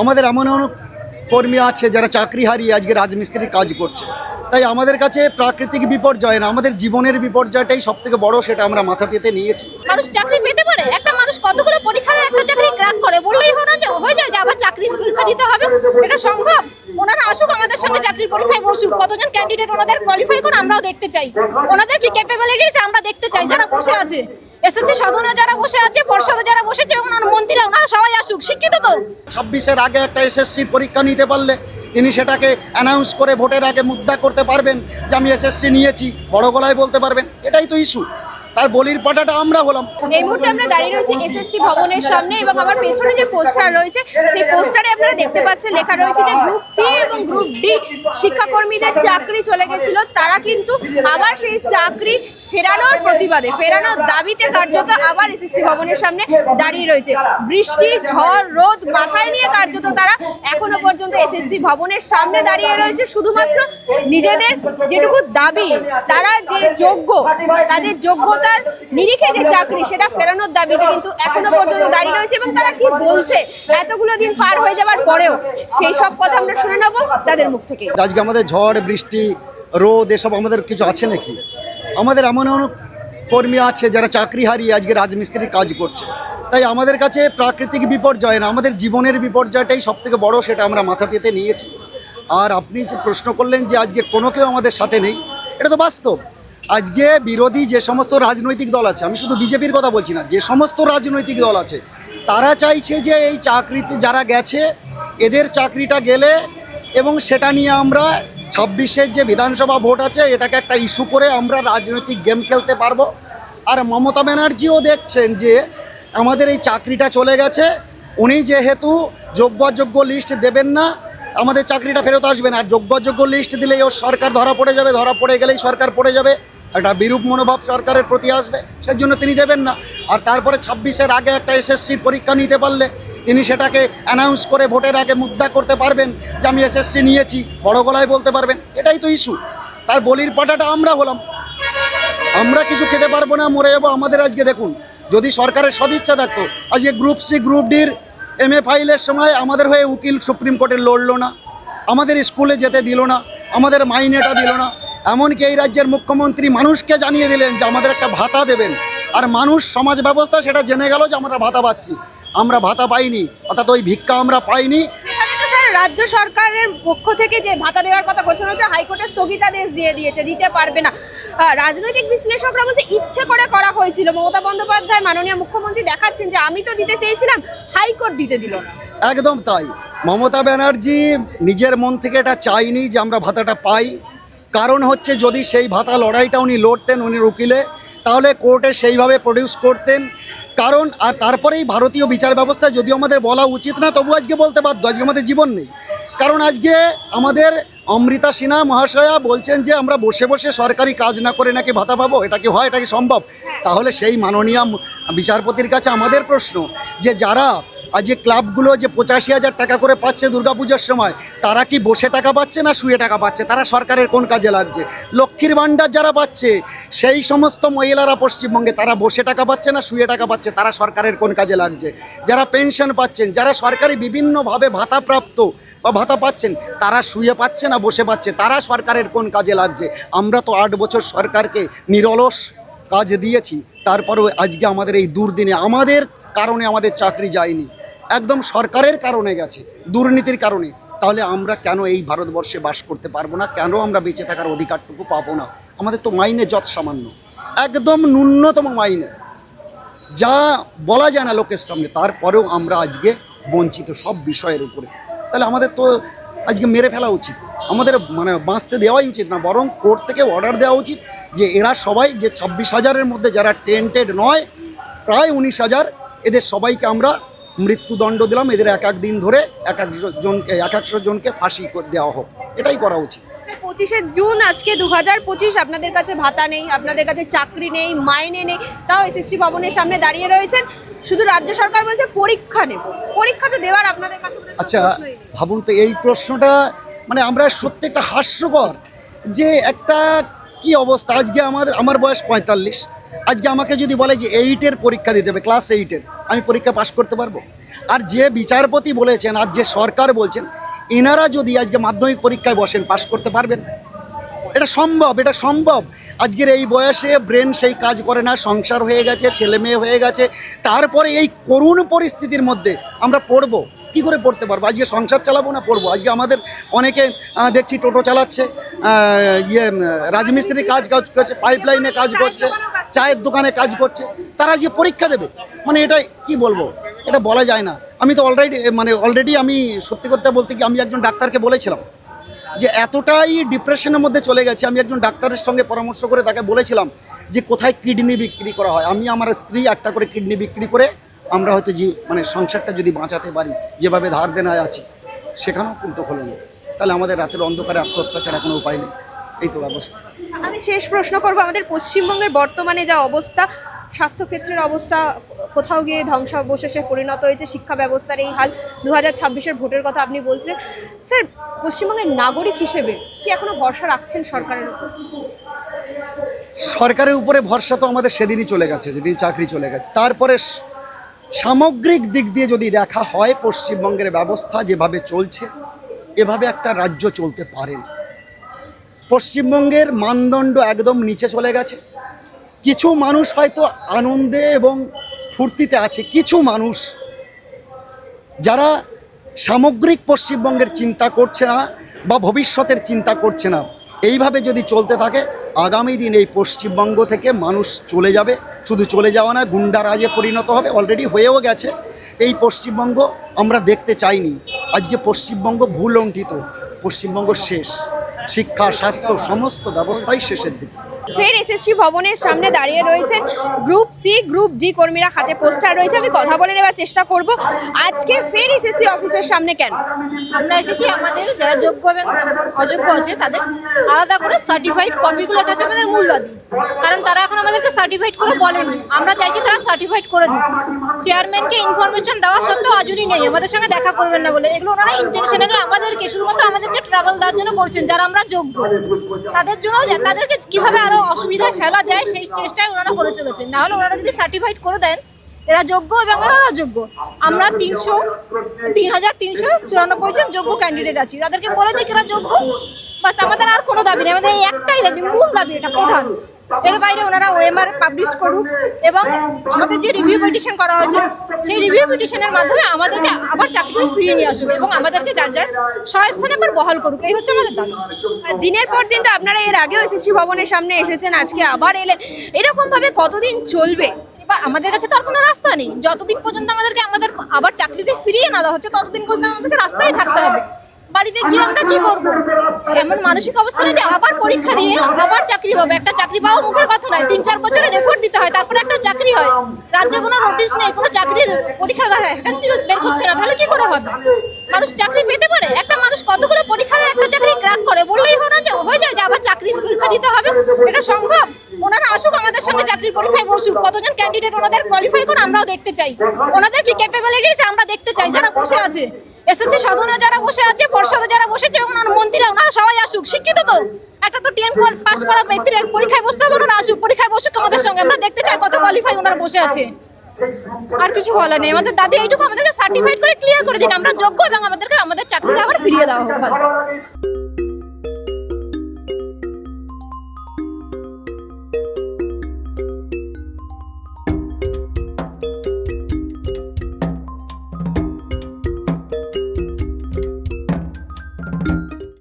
আমাদের এমন এমন কর্মী আছে যারা চাকরি হারিয়ে আজকে রাজমিস্ত্রির কাজ করছে। তাই আমাদের কাছে প্রাকৃতিক বিপর্যয় না, আমাদের জীবনের বিপর্যয়টাই সব থেকে বড় সেটা আমরা মাথা পেতে নিয়েছি। মানুষ চাকরি পেতে পারে, একটা মানুষ কতগুলো পরীক্ষা একটা চাকরি ক্র্যাক করে, বললেই হলো যে হয়ে যায়, যে আবার চাকরির পরীক্ষা দিতে হবে, এটা সম্ভব? ওনারা আসুক, আমাদের সঙ্গে চাকরির পরীক্ষায় বসুক, কতজন ক্যান্ডিডেট ওনাদের কোয়ালিফাই করে আমরাও দেখতে চাই। ওনাদের কি ক্যাপাবিলিটিস আমরা দেখতে চাই, যারা বসে আছে? এসএসসি সাধনা যারা বসে আছে পর্ষদে যারা বসেছে ওনার মন্ত্রীরা ওনারা সবাই আসুক শিক্ষিত তো। ছাব্বিশের আগে একটা এসএসসির পরীক্ষা নিতে পারলে তিনি সেটাকে অ্যানাউন্স করে ভোটের আগে মুদ্রা করতে পারবেন যে আমি এসএসসি নিয়েছি বড় গলায় বলতে পারবেন এটাই তো ইস্যু তার বলির পাটাটা আমরা হলাম। এই মুহূর্তে আমরা দাঁড়িয়ে রয়েছি এসএসসি ভবনের সামনে এবং আমার পেছনে যে পোস্টার রয়েছে সেই পোস্টারে আপনারা দেখতে পাচ্ছেন লেখা রয়েছে যে গ্রুপ সি এবং গ্রুপ ডি শিক্ষাকর্মীদের চাকরি চলে গেছিল। তারা কিন্তু আবার সেই চাকরি ফেরানোর প্রতিবাদে, ফেরানোর দাবিতে কার্যত আবার এসএসসি ভবনের সামনে দাঁড়িয়ে রয়েছে। বৃষ্টি, ঝড়, রোদ মাথায় নিয়ে কার্যত তারা এখনও পর্যন্ত এসএসসি ভবনের সামনে দাঁড়িয়ে রয়েছে। শুধুমাত্র নিজেদের যেটুকু দাবি, তারা যে যোগ্য, তাদের যোগ্যতার নিরিখে যে চাকরি, সেটা ফেরানোর দাবিতে কিন্তু এখনও পর্যন্ত দাঁড়িয়ে রয়েছে এবং তারা কি বলছে? এতগুলো দিন পার হয়ে যাওয়ার পরেও সেই সব কথা আমরা শুনে নেব তাদের মুখ থেকে। আজকে আমাদের ঝড়, বৃষ্টি, রোদ, এসব আমাদের কিছু আছে নাকি? আমাদের এমন এমন কর্মী আছে যারা চাকরি হারিয়ে আজকে রাজমিস্ত্রির কাজ করছে। তাই আমাদের কাছে প্রাকৃতিক বিপর্যয় না, আমাদের জীবনের বিপর্যয়টাই সব থেকে বড় সেটা আমরা মাথা পেতে নিয়েছি। আর আপনি যে প্রশ্ন করলেন যে আজকে কোনো কেউ আমাদের সাথে নেই, এটা তো বাস্তব। আজকে বিরোধী যে সমস্ত রাজনৈতিক দল আছে, আমি শুধু বিজেপির কথা বলছি না, যে সমস্ত রাজনৈতিক দল আছে, তারা চাইছে যে এই চাকরিতে যারা গেছে, এদের চাকরিটা গেলে এবং সেটা নিয়ে আমরা ছাব্বিশের যে বিধানসভা ভোট আছে, এটাকে একটা ইস্যু করে আমরা রাজনৈতিক গেম খেলতে পারব। আর মমতা ব্যানার্জিও দেখছেন যে, আমাদের এই চাকরিটা চলে গেছে। উনি যেহেতু যোগ্য অযোগ্য লিস্ট দেবেন না, আমাদের চাকরিটা ফেরত আসবে না। আর যোগ্যযোগ্য লিস্ট দিলেই ওর সরকার ধরা পড়ে যাবে, ধরা পড়ে গেলেই সরকার পড়ে যাবে। একটা বিরূপ মনোভাব সরকারের প্রতি আসবে সেই জন্য তিনি দেবেন না। আর তারপরে ছাব্বিশের আগে একটা এসএসসির পরীক্ষা নিতে পারলে তিনি সেটাকে অ্যানাউন্স করে ভোটের আগে মুদ্রা করতে পারবেন, যে আমি এসএসসি নিয়েছি, বড় গলায় বলতে পারবেন। এটাই তো ইস্যু তার বলির পাটাটা আমরা হলাম। আমরা কিছু খেতে পারব না, মরে যাব আমাদের আজকে, দেখুন। যদি সরকারের সদিচ্ছা থাকতো, আজকে গ্রুপ সি গ্রুপ ডির এম এ ফাইলের সময় আমাদের হয়ে উকিল সুপ্রিম কোর্টে লড়লো না, আমাদের স্কুলে যেতে দিল না, আমাদের মাইনেটা দিল না। এমনকি এই রাজ্যের মুখ্যমন্ত্রী মানুষকে জানিয়ে দিলেন যে আমাদের একটা ভাতা দেবেন। আর মানুষ সমাজ ব্যবস্থা সেটা জেনে গেল যে আমরা ভাতা পাচ্ছি। আমরা ভাতা পাইনি অর্থাৎ ওই ভিক্ষা আমরা পাইনি। রাজ্য সরকারের পক্ষ থেকে যে ভাতা দেওয়ার কথা ঘোষণা হচ্ছে হাইকোর্টে স্থগিতাদেশ দিয়ে দিয়েছে দিতে পারবে না। রাজনৈতিক বিশ্লেষকরা বলছে ইচ্ছে করে করা হয়েছিল। মমতা বন্দ্যোপাধ্যায় মাননীয় মুখ্যমন্ত্রী দেখাচ্ছেন যে আমি তো দিতে চেয়েছিলাম হাইকোর্ট দিতে দিল একদম তাই। মমতা ব্যানার্জি নিজের মন থেকে এটা চাইনি যে আমরা ভাতাটা পাই। কারণ হচ্ছে যদি সেই ভাতা লড়াইটা উনি লড়তেন উনি উকিলে তাহলে কোর্টে সেইভাবে প্রডিউস করতেন। কারণ আর তারপরেই ভারতীয় বিচার ব্যবস্থা যদিও আমাদের বলা উচিত না তবু আজকে বলতে বাধ্য আজকে আমাদের জীবন নেই। কারণ আজকে আমাদের অমৃতা সিনহা মহাশয়া বলছেন যে আমরা বসে বসে সরকারি কাজ না করে নাকি ভাতা পাবো এটা কি হয় এটা কি সম্ভব? তাহলে সেই মাননীয় বিচারপতির কাছে আমাদের প্রশ্ন যে যারা আজকে ক্লাবগুলো যে পঁচাশি হাজার টাকা করে পাচ্ছে দুর্গাপূজার সময়, তারা কি বসে টাকা পাচ্ছে না শুয়ে টাকা পাচ্ছে? তারা সরকারের কোন কাজে লাগছে? লক্ষ্মীর ভাণ্ডার যারা পাচ্ছে, সেই সমস্ত মহিলারা পশ্চিমবঙ্গে, তারা বসে টাকা পাচ্ছে না শুয়ে টাকা পাচ্ছে? তারা সরকারের কোন কাজে লাগছে? যারা পেনশন পাচ্ছেন, যারা সরকারি বিভিন্নভাবে ভাতাপ্রাপ্ত বা ভাতা পাচ্ছেন, তারা শুয়ে পাচ্ছে না, বসে পাচ্ছে? তারা সরকারের কোন কাজে লাগছে? আমরা তো আট বছর সরকারকে নিরলস কাজ দিয়েছি, তারপরেও আজকে আমাদের এই দুর্দিনে, আমাদের কারণে আমাদের চাকরি যায়নি। একদম সরকারের কারণে গেছে, দুর্নীতির কারণে। তাহলে আমরা কেন এই ভারতবর্ষে বাস করতে পারব না? কেন আমরা বেঁচে থাকার অধিকারটুকু পাবো না? আমাদের তো মাইনে যত সামান্য। একদম ন্যূনতম মাইনে। যা বলা যায় না লোকের সামনে, তারপরেও আমরা আজকে বঞ্চিত সব বিষয়ের উপরে। তাহলে আমাদের তো আজকে মেরে ফেলা উচিত। আমাদের মানে বাঁচতে দেওয়াই উচিত না, বরং কোর্ট থেকে অর্ডার দেওয়া উচিত যে এরা সবাই যে ছাব্বিশ হাজারের মধ্যে যারা টেন্টেড নয়, প্রায় উনিশ হাজার, এদের সবাইকে আমরা মৃত্যুদণ্ড দিলাম এদের এক এক দিন ধরে এক এক জনকে এক একশো জনকে ফাঁসি করে দেওয়া হোক। এটাই করা উচিত। পঁচিশে জুন আজকে দু হাজার পঁচিশ আপনাদের কাছে ভাতা নেই আপনাদের কাছে চাকরি নেই মাইনে নেই তাও এসএসসি ভবনের সামনে দাঁড়িয়ে রয়েছেন। শুধু রাজ্য সরকার বলছে পরীক্ষা নেব। পরীক্ষা তো দেওয়ার আপনাদের কাছে আচ্ছা ভাবুন তো এই প্রশ্নটা মানে আমরা সত্যি একটা হাস্যকর যে একটা কি অবস্থা? আজকে আমাদের আমার বয়স পঁয়তাল্লিশ। আজকে আমাকে যদি বলে যে এইটের পরীক্ষা দিতে হবে ক্লাস এইটের আমি পরীক্ষা পাশ করতে পারব? আর যে বিচারপতি বলেছেন আর যে সরকার বলছেন এনারা যদি আজকে মাধ্যমিক পরীক্ষায় বসেন পাশ করতে পারবেন? এটা সম্ভব এটা সম্ভব। আজকের এই বয়সে ব্রেন সেই কাজ করে না সংসার হয়ে গেছে ছেলে মেয়ে হয়ে গেছে। তারপরে এই করুণ পরিস্থিতির মধ্যে আমরা পড়ব। কি করে পড়তে পারব? আজকে সংসার চালাবো না পড়ব? আজকে আমাদের অনেকে দেখছি টোটো চালাচ্ছে ইয়ে উম, রাজমিস্ত্রি কাজ কাজ করছে পাইপ লাইনে কাজ করছে চায়ের দোকানে কাজ করছে। তারা যে পরীক্ষা দেবে। মানে এটা কি বলব? এটা বলা যায় না। আমি তো অলরেডি মানে অলরেডি আমি সত্যি কথা বলতে কি, আমি একজন ডাক্তারকে বলেছিলাম যে এতটাই ডিপ্রেশনের মধ্যে চলে গেছে, আমি একজন ডাক্তারের সঙ্গে পরামর্শ করে তাকে বলেছিলাম যে কোথায় কিডনি বিক্রি করা হয়। আমি আমার স্ত্রী একটা করে কিডনি বিক্রি করে আমরা হয়তো যে মানে সংসারটা যদি বাঁচাতে পারি, যেভাবে ধার দেনায় আছি, সেখানেও কিন্তু হলো না। তাহলে আমাদের রাতের অন্ধকারে আত্মহত্যা ছাড়া কোনো উপায় নেই। এই তো ব্যবস্থা। আমি শেষ প্রশ্ন করব, আমাদের পশ্চিমবঙ্গের বর্তমানে যা অবস্থা, স্বাস্থ্যক্ষেত্রের অবস্থা কোথাও গিয়ে ধ্বংসাবশেষে পরিণত হয়েছে শিক্ষা ব্যবস্থার এই হাল দু হাজার ছাব্বিশের ভোটের কথা আপনি বলছিলেন। স্যার, পশ্চিমবঙ্গের নাগরিক হিসেবে কি এখনও ভরসা রাখছেন সরকারের উপর? সরকারের উপরে ভরসা তো আমাদের সেদিনই চলে গেছে, যেদিন চাকরি চলে গেছে। তারপরে সামগ্রিক দিক দিয়ে যদি দেখা হয়, পশ্চিমবঙ্গের ব্যবস্থা যেভাবে চলছে, এভাবে একটা রাজ্য চলতে পারে না। পশ্চিমবঙ্গের মানদণ্ড একদম নিচে চলে গেছে। কিছু মানুষ হয়তো আনন্দে এবং ফুর্তিতে আছে কিছু মানুষ যারা সামগ্রিক পশ্চিমবঙ্গের চিন্তা করছে না বা ভবিষ্যতের চিন্তা করছে না। এইভাবে যদি চলতে থাকে, আগামী দিন এই পশ্চিমবঙ্গ থেকে মানুষ চলে যাবে। শুধু চলে যাওয়া না গুন্ডারাজে পরিণত হবে অলরেডি হয়েও গেছে। এই পশ্চিমবঙ্গ আমরা দেখতে চাইনি। আজকে পশ্চিমবঙ্গ ভুলণ্ঠিত, পশ্চিমবঙ্গ শেষ। শিক্ষা, স্বাস্থ্য, সমস্ত ব্যবস্থাই শেষের দিকে। ফের এসএসসি ভবনের সামনে দাঁড়িয়ে রয়েছেন গ্রুপ সি গ্রুপ ডি কর্মীরা। হাতে পোস্টার রয়েছে, আমি কথা বলে নেওয়ার চেষ্টা করব। আজকে ফের এসএসসি অফিসের সামনে কেন? আমরা এসেছি আমাদের যারা যোগ্য এবং অযোগ্য আছে, তাদের আলাদা করে সার্টিফাইড কপিগুলো এটা হচ্ছে আমাদের মূল দাবি। কারণ তারা এখন আমাদেরকে সার্টিফাইড করে বলেনি। আমরা চাইছি তারা সার্টিফাইড করে দিক। চেয়ারম্যানকে ইনফরমেশন দেওয়া সত্ত্বেও আজুরি নেই। আমাদের সঙ্গে দেখা করবেন না বলে। এগুলো ওনারা ইন্টেনশনালি আমাদেরকে, শুধুমাত্র আমাদেরকে ট্রাভেল দেওয়ার জন্য করছেন, যারা আমরা যোগ্য। তাদের জন্য তাদেরকে কীভাবে আরও অসুবিধায় ফেলা যায়, সেই চেষ্টায় ওনারা করে চলেছেন। না হলে ওনারা যদি সার্টিফাইড করে দেন, এরা যোগ্য এবং এরা অযোগ্য। আমরা তিনশো, তিন হাজার তিনশো চুরানব্বই জন যোগ্য ক্যান্ডিডেট আছি। তাদেরকে বলে দিক এরা যোগ্য। বাস আমাদের আর কোনো দাবি নেই। আমাদের এই একটাই দাবি, মূল দাবি এটা প্রধান। এর বাইরে ওনারা ওএমআর পাবলিশ করুক এবং আমাদের যে রিভিউ পিটিশন করা হয়েছে, সেই রিভিউ পিটিশনের মাধ্যমে আমাদেরকে আবার চাকরিতে ফিরিয়ে নিয়ে আসুক এবং আমাদেরকে যার যার স্বস্থানে আবার বহাল করুক। এই হচ্ছে আমাদের দাবি। দিনের পর দিন তো আপনারা এর আগেও এসএসসি ভবনের সামনে এসেছেন, আজকে আবার এলেন। এরকমভাবে কতদিন চলবে? এবার আমাদের কাছে তো আর কোনো রাস্তা নেই। যতদিন পর্যন্ত আমাদেরকে আমাদের আবার চাকরিতে ফিরিয়ে না দেওয়া হচ্ছে, ততদিন পর্যন্ত আমাদেরকে রাস্তায় থাকতে হবে। বাড়িতে গিয়ে আমরা কি করব? এমন মানসিক অবস্থা যে আবার পরীক্ষা দিয়ে আবার চাকরি পাবে। একটা চাকরি পাওয়া মুখের কথা নয়। তিন, চার বছরের এফোর্ট দিতে হয়, তারপরে একটা চাকরি হয়। রাজ্যে কোনো নোটিশ নেই, কোনো চাকরির পরীক্ষার ভ্যাকান্সি বের করছে না, তাহলে কি করে হবে? মানুষ চাকরি পেতে পারে? একটা মানুষ কতগুলো পরীক্ষা দিয়ে একটা চাকরি ক্র্যাক করে? বললেই হয় না যে, হয়ে যায় যে আবার চাকরির পরীক্ষা দিতে হবে। এটা সম্ভব? ওনারা আসুক, আমাদের সঙ্গে চাকরির পরীক্ষায় বসুক। কতজন ক্যান্ডিডেট ওনাদের কোয়ালিফাই করে আমরাও দেখতে চাই। ওনাদের কি ক্যাপাবিলিটি আছে আমরা দেখতে চাই? যারা বসে আছে। এসএসসি সাধনা যারা বসে আছে, পর্ষদে যারা বসেছে এবং মন্ত্রীরা, ওনারা সবাই আসুক। শিক্ষিত তো। একটা তো টেন পাস করা ব্যক্তির পরীক্ষায় বসতে হবে, ওনারা আসুক। পরীক্ষায় বসুক, আমাদের সঙ্গে। আমরা দেখতে চাই কত কোয়ালিফাই ওনারা বসে আছে। আর কিছু বলার নেই। আমাদের দাবি এইটুকু, আমাদেরকে সার্টিফাইড করে ক্লিয়ার করে দিন। আমরা যোগ্য এবং আমাদেরকে আমাদের চাকরিটা আবার ফিরিয়ে দেওয়া হোক, বাস।